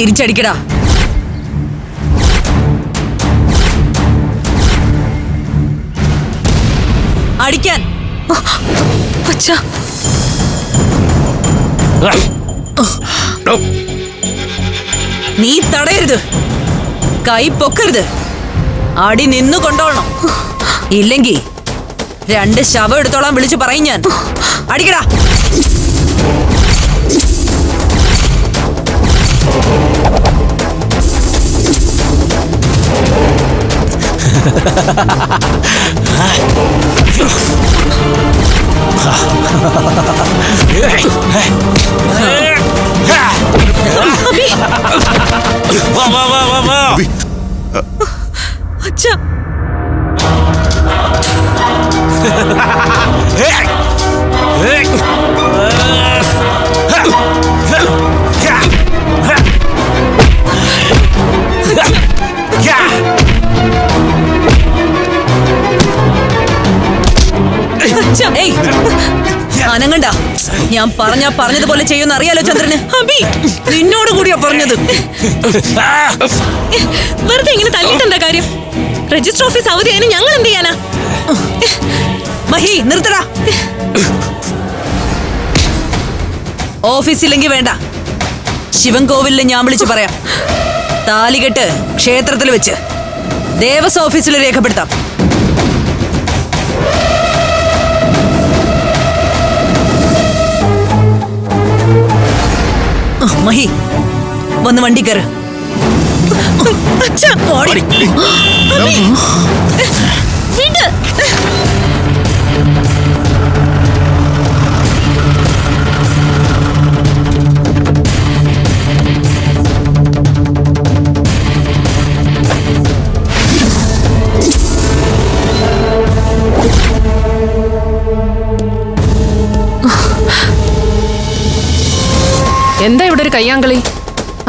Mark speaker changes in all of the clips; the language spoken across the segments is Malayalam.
Speaker 1: തിരിച്ചടിക്കടാ. അടിക്കാൻ.
Speaker 2: അച്ഛാ.
Speaker 1: നീ തടയരുത്. കൈ പൊക്കരുത്. അടി നിന്നു കൊണ്ടോളണം ഇല്ലെങ്കി രണ്ട് ശവം എടുത്തോളാം വിളിച്ചു പറയും ഞാൻ. അടിക്കടാ.
Speaker 3: വാ വാ വാ വാ വാ
Speaker 2: അച്ഛാ.
Speaker 1: അനങ്ങണ്ട ഞാൻ പറഞ്ഞ പറഞ്ഞതുപോലെ ചെയ്യുന്ന അറിയാലോ ചന്ദ്രന്.
Speaker 2: അബി
Speaker 1: നിന്നോട് കൂടിയാ പറഞ്ഞത്.
Speaker 2: വെറുതെ ഇങ്ങനെ തല്ലിട്ടെന്താ കാര്യം? രജിസ്റ്റർ ഓഫീസ് അവധിയായതിന് ഞങ്ങൾ എന്ത് ചെയ്യാനാ?
Speaker 1: മഹി നിർത്തടാ. ഓഫീസില്ലെങ്കിൽ വേണ്ട. ശിവൻകോവിലിൽ ഞാൻ വിളിച്ചു പറയാം. താലികെട്ട് ക്ഷേത്രത്തിൽ വെച്ച് ദേവസ്വം ഓഫീസിൽ രേഖപ്പെടുത്താം. മഹി വന്ന് വണ്ടി കയറ്.
Speaker 2: അച്ഛാ
Speaker 4: ഒരു കയ്യാങ്കളി.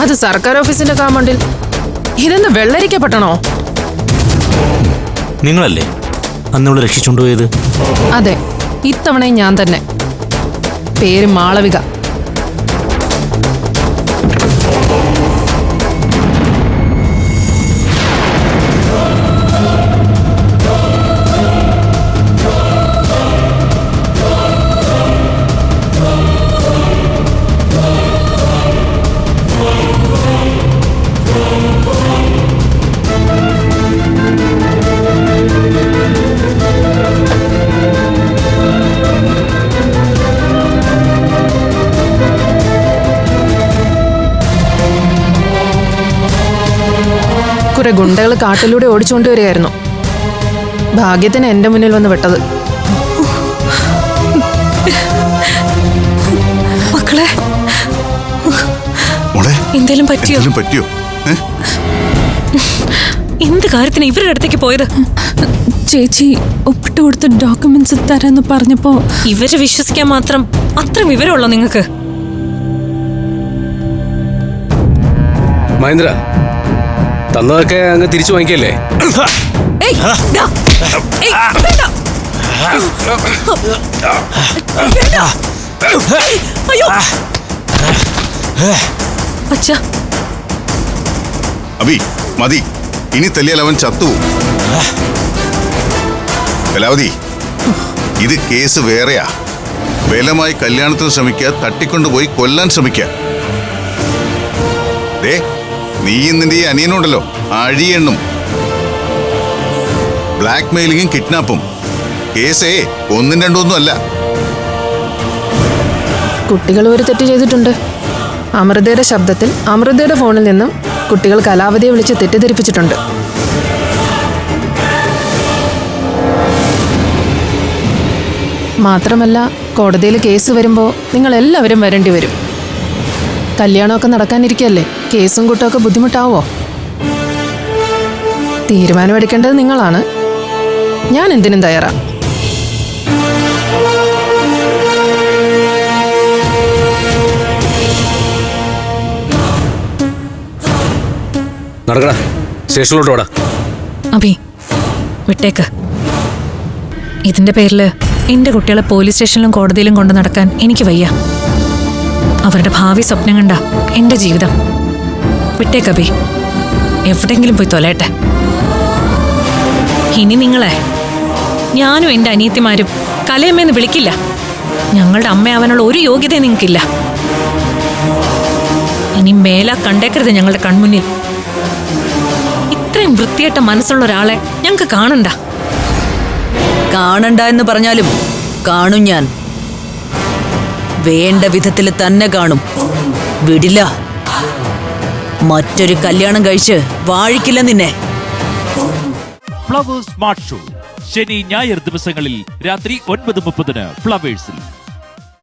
Speaker 4: അത് സർക്കാർ ഓഫീസിന്റെ കാമണ്ടിൽ. ഇതെന്ന് വെള്ളരിക്കപ്പെട്ടണോ?
Speaker 3: നിങ്ങളല്ലേ അന്നിവിടെ രക്ഷിച്ചുകൊണ്ടുപോയത്
Speaker 4: അതെ ഇത്തവണയും ഞാൻ തന്നെ. പേര് മാളവിക. കുറെ ഗുണ്ടകൾ കാട്ടിലൂടെ ഓടിച്ചുകൊണ്ട് വരികയായിരുന്നു. ഭാഗ്യത്തിന് എന്റെ മുന്നിൽ വന്ന് വിട്ടത്
Speaker 2: മക്കളെ എന്തേലും പറ്റിയോ?
Speaker 5: പറ്റിയോ?
Speaker 2: എന്ത് കാര്യത്തിന് ഇവരുടെ അടുത്തേക്ക് പോയത്?
Speaker 6: ചേച്ചി ഒപ്പിട്ട് കൊടുത്ത ഡോക്യുമെന്റ്സ് തരാന്ന് പറഞ്ഞപ്പോ
Speaker 2: ഇവർ വിശ്വസിക്കാൻ മാത്രം അത്ര വിവരമുള്ളോ നിങ്ങൾക്ക്?
Speaker 7: മഹേന്ദ്ര തന്നതൊക്കെ അങ്ങ് തിരിച്ചു വാങ്ങിക്കല്ലേ?
Speaker 5: അബി മതി. ഇനി തെല്ലിയാൽ അവൻ ചത്തുപോകും കലാവതി ഇത് കേസ് വേറെയാ. ബലമായി കല്യാണത്തിന് ശ്രമിക്കുക തട്ടിക്കൊണ്ടുപോയി കൊല്ലാൻ ശ്രമിക്കുക. ദേ നീ നിന്റെ ഈ അനിയനുണ്ടല്ലോ അഴിയെണ്ണും. ബ്ലാക്ക് മെയിലിങ്ങും കിഡ്നാപ്പും കേസേ ഒന്നും രണ്ടൊന്നും അല്ല.
Speaker 4: കുട്ടികൾ ഒരു തെറ്റ് ചെയ്തിട്ടുണ്ട്. അമൃതയുടെ ശബ്ദത്തിൽ അമൃതയുടെ ഫോണിൽ നിന്നും കുട്ടികൾ കലാവതിയെ വിളിച്ച് തെറ്റിദ്ധരിപ്പിച്ചിട്ടുണ്ട്. മാത്രമല്ല കോടതിയിൽ കേസ് വരുമ്പോൾ നിങ്ങൾ എല്ലാവരും വരേണ്ടി വരും. കല്യാണമൊക്കെ നടക്കാനിരിക്കല്ലേ കേസും കൂട്ടമൊക്കെ ബുദ്ധിമുട്ടാവോ? തീരുമാനമെടുക്കേണ്ടത് നിങ്ങളാണ്. ഞാൻ എന്തിനും തയ്യാറാ.
Speaker 7: നടക്കടാ. സ്റ്റേഷനിലോട്ട്
Speaker 2: അഭി വിട്ടേക്ക്. ഇതിന്റെ പേരിൽ എന്റെ കുട്ടികളെ പോലീസ് സ്റ്റേഷനിലും കോടതിയിലും കൊണ്ടു നടക്കാൻ എനിക്ക് വയ്യ. അവരുടെ ഭാവി സ്വപ്നം കണ്ട എന്റെ ജീവിതം. വിട്ടേക്കബി എവിടെങ്കിലും പോയി തൊലയട്ടെ. ഇനി നിങ്ങളെ ഞാനും എന്റെ അനിയത്തിമാരും കലയമ്മയെന്ന് വിളിക്കില്ല. ഞങ്ങളുടെ അമ്മയാവാനുള്ള ഒരു യോഗ്യതയും നിങ്ങൾക്കില്ല. ഇനി മേല കണ്ടേക്കരുത് ഞങ്ങളുടെ കൺമുന്നിൽ. ഇത്രയും വൃത്തിയേട്ട മനസ്സുള്ള ഒരാളെ ഞങ്ങൾക്ക് കാണണ്ട.
Speaker 1: കാണണ്ട എന്ന് പറഞ്ഞാലും കാണും ഞാൻ. വേണ്ട വിധത്തിൽ തന്നെ കാണും. വിടില്ല. മറ്റൊരു കല്യാണം കഴിച്ച് വാഴിക്കില്ല നിന്നെ.
Speaker 8: Flowers smart show. ശനി ഞായർ ദിവസങ്ങളിൽ രാത്രി ഒൻപത് മുപ്പതിന് ഫ്ലവേഴ്സിൽ.